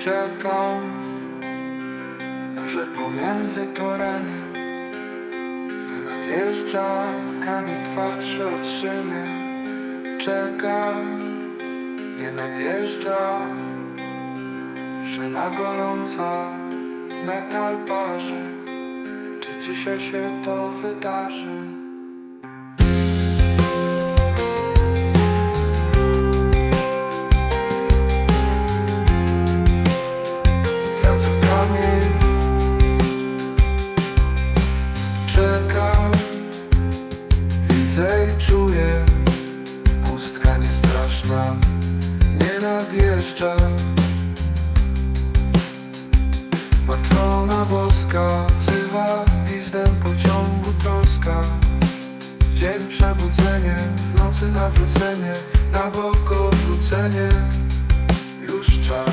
Czekam, że pomiędzy torami nadjeżdża kamień twardszy od szyny. Czekam, nie nadjeżdża szyna gorąca, metal parzy. Czy dzisiaj się to wydarzy? Nie nadjeżdża Matrona boska Wzywa gwizdem pociągu troska. Dzień przebudzenie W nocy nawrócenie Na bok odwrócenie. Już czas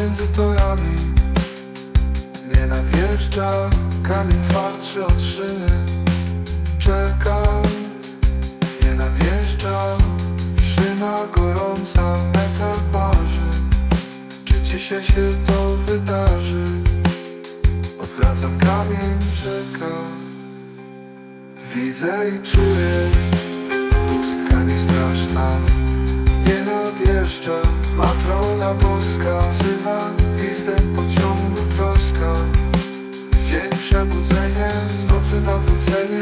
leżę pomiędzy torami. Nie nawjeżdża kamień twardszy od szyny. Czekam, nie nawjeżdża szyna gorąca, metal parzy. Czy dzisiaj się to wydarzy? Odwracam kamień, czekam Widzę i czuję pustka nie nadjeżdża Matrona boska wzywa gwizdem pociągu troska. Dzień przebudzenia, nocy nawrócenie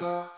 Utah.